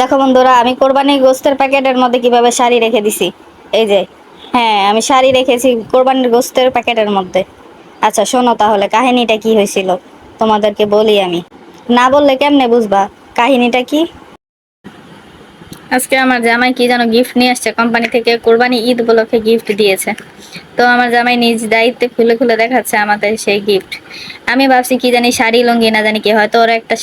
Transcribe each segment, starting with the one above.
দেখো বন্ধুরা, আমি কোরবানি গোস্তের প্যাকেটের মধ্যে কীভাবে শাড়ি রেখে দিছি? এই যে হ্যাঁ আমি শাড়ি রেখেছি কোরবানির গোস্তের প্যাকেটের মধ্যে। আচ্ছা শোনো তাহলে, কাহিনীটা কি হয়েছিল? তোমাদেরকে বলি আমি। না বললে কেমনে বুঝবা? কাহিনীটা কি? আজকে আমার জামাই কি যেন গিফট নিয়ে আসছে কোম্পানি থেকে কোরবানি ঈদ উপলক্ষে গিফট দিয়েছে। তো আমার জামাই নিজ দায়িত্বে খুলে খুলে দেখাচ্ছে আমাদের সেই গিফট আমি ভাবছি কি জানি শাড়ি, লুঙ্গি, না জানি কি, হয়তো ওর একটা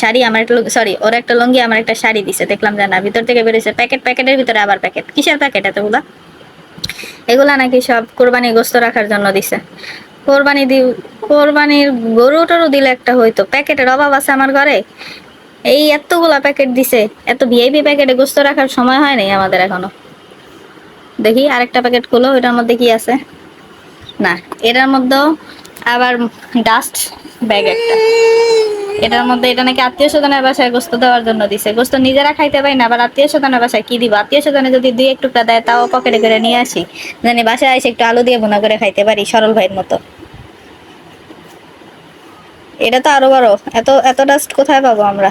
শাড়ি আমার একটা সরি ওর একটা লুঙ্গি আমার একটা শাড়ি দিছে, দেখলাম যে না, ভিতর থেকে বেরিয়েছে। প্যাকেট, প্যাকেটের ভিতরে আবার প্যাকেট। কিসের প্যাকেট এতগুলা? এগুলা নাকি সব কোরবানি গোস্ত রাখার জন্য দিছে। কোরবানি দি কোরবানির গরু টরু দিলে একটা হইতো। প্যাকেটের অভাব আছে আমার ঘরে। এই এতগুলা প্যাকেট দিছে। এত ভিআইপি প্যাকেটে গোস্ত রাখার সময় হয় নাই আমাদের এখনও। দেখি আরেকটা প্যাকেট খুলো এটার মধ্যে কি আছে? না, এটার মধ্যেও আবার ডাস্ট ব্যাগ একটা। এটার মধ্যে এটা নাকি আত্মীয় স্বজনের বাসায় গোস্ত দেওয়ার জন্য দিছে। গোস্ত নিজেরা খাইতে পারি না, আবার আত্মীয় স্বজনের বাসায় কি দিব? আত্মীয় স্বজনে যদি দুই এক টুকরা দেয়, তাও পকেটে করে নিয়ে আসি। জানি বাসায় এসে একটু আলু দিয়ে বোনা করে খাইতে পারি, সরল ভাইয়ের মতো। এটা তো আরও বড়। এত এত ডাস্ট কোথায় পাবো আমরা?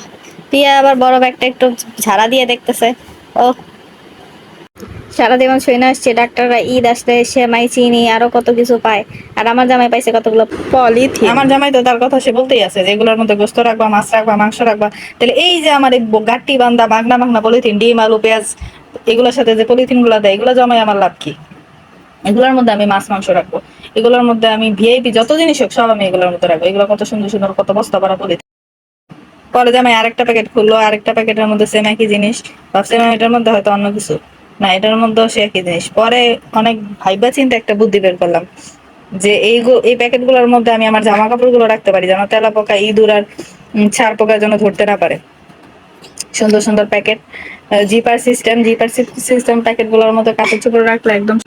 পিয়া আবার বড় ব্যাগটা একটু ঝাড়া দিয়ে দেখতেছে। ও সারা জীবন শুনে আসছে, ডাক্তাররা ঈদ আসলে সেমাই চিনি, আরও কত কিছু পায়। আর আমার জামাই পাইছে কতগুলো পলিথিন। আমার জামাই তো তার কথা সে বলতেই আছে যে এগুলোর মধ্যে গোস্ত রাখবা, মাছ রাখবা, মাংস রাখবা। তাহলে এই যে আমার গাট্টি বান্দা বাগনা বাগনা পলিথিন, ডিম, আলু, পেঁয়াজ, এগুলোর সাথে যে পলিথিনগুলা দেয়, এগুলো জমাই আমার লাভ কি? এগুলোর মধ্যে আমি মাছ, মাংস রাখব। এগুলোর মধ্যে আমি ভিআইপি যত জিনিস হোক, সব আমি এগুলোর মধ্যে রাখব। এগুলো কত সুন্দর সুন্দর, কত বস্তা ভরা পলিথিন। পরে জামাই আরেকটা প্যাকেট খুললো, আরেকটা প্যাকেটের মধ্যে সেম একই জিনিস ভাবছিলাম এটার মধ্যে হয়তো অন্য কিছু। না, এটার মধ্যেও সে একই জিনিস। পরে অনেক ভাইবা চিন্তা একটা বুদ্ধি বের করলাম যে এই এই প্যাকেটগুলোর মধ্যে আমি আমার জামা কাপড়গুলো রাখতে পারি যেন তেলা পোকা, ইঁদুর আর ছাড় পোকা যেন ধরতে না পারে। সুন্দর সুন্দর packet. Zipper system zipper system প্যাকেটগুলোর মধ্যে কাপড় চোপড় রাখলে একদম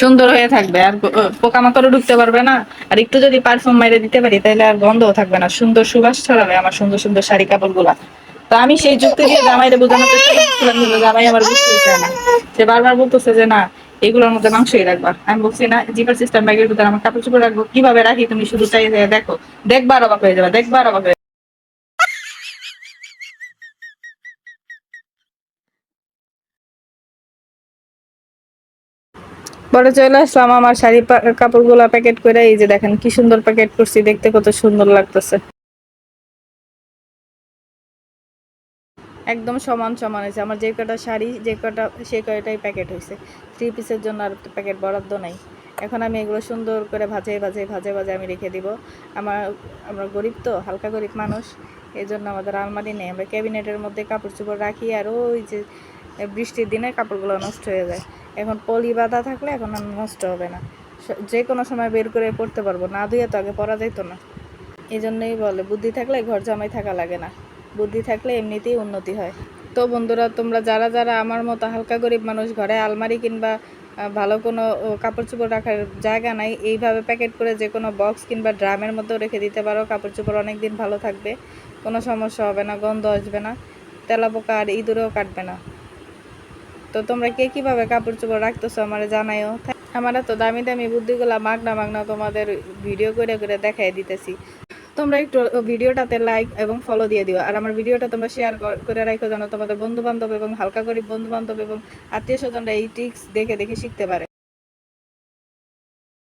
সুন্দর হয়ে থাকবে। আর পোকামাকড়ও ঢুকতে পারবে না। আর একটু যদি পারফিউম মাইরে দিতে পারি, তাহলে আর গন্ধও থাকবে না। সুন্দর সুবাস ছড়াবে আমার সুন্দর সুন্দর শাড়ি কাপড়গুলা তো আমি সেই যুক্তি দিয়ে জামাইরে বোঝানোর চেষ্টা করছিলাম কিন্তু জামাই আমার বুঝতেই চায় না। সে বারবার বলতেছে যে, না, এগুলোর মধ্যে মাংসই রাখবা। আমি বলছি, না জিপার সিস্টেম ব্যাগের ভিতরে আমার কাপড় চোপড় রাখব। কীভাবে রাখি তুমি শুধু চাই দেখো, দেখবার অবাক হয়ে যাবে, দেখবার অবাক হয়ে পরে চলে আসলাম, আমার শাড়ি কাপড়গুলো প্যাকেট করে, এই যে দেখেন কি সুন্দর প্যাকেট করছি, দেখতে কত সুন্দর লাগতেছে। একদম সমান সমান হয়েছে। আমার যে কটা শাড়ি, যে কটা সে কয়টাই প্যাকেট হয়েছে। থ্রি পিসের জন্য আর প্যাকেট বরাদ্দ নাই। এখন আমি এগুলো সুন্দর করে ভাজে ভাজে ভাজে ভাজে আমি রেখে দিব। আমার, আমরা গরিব তো, হালকা গরিব মানুষ। এই জন্য আমাদের আলমারি নেই। আমরা ক্যাবিনেটের মধ্যে কাপড় চোপড় রাখি আর ওই যে বৃষ্টির দিনে কাপড়গুলো নষ্ট হয়ে যায়। এখন পলি বাঁধা থাকলে এখন আর নষ্ট হবে না। যে কোনো সময় বের করে পড়তে পারব। না ধুয়ে তো আগে পরা যেত না। এই জন্যই বলে, বুদ্ধি থাকলে ঘর জামাই থাকা লাগে না। বুদ্ধি থাকলে এমনিতেই উন্নতি হয়। তো বন্ধুরা, তোমরা যারা যারা আমার মতো হালকা গরিব মানুষ ঘরে আলমারি কিংবা ভালো কোনো কাপড় চোপড় রাখার জায়গা নাই, এইভাবে প্যাকেট করে যে কোনো বক্স কিংবা ড্রামের মধ্যেও রেখে দিতে পারো। কাপড় চোপড় অনেক দিন ভালো থাকবে, কোনো সমস্যা হবে না, গন্ধ আসবে না তেলা পোকা আর ইঁদুরেও কাটবে না। তো তোমরা কে কীভাবে কাপড় চোপড় রাখতেছো আমার জানাইও আমার তো দামি দামি বুদ্ধিগুলা মাগনা মাগনা তোমাদের ভিডিও করে করে দেখাই দিতেছি। তোমরা একটু ভিডিওটাতে লাইক এবং ফলো দিয়ে দিও। আর আমার ভিডিওটা তোমরা শেয়ার করে রাখো যেন তোমাদের বন্ধু বান্ধব এবং হালকা গরিব বন্ধু বান্ধব এবং আত্মীয় স্বজনরা এই টিক্স দেখে দেখে শিখতে পারে।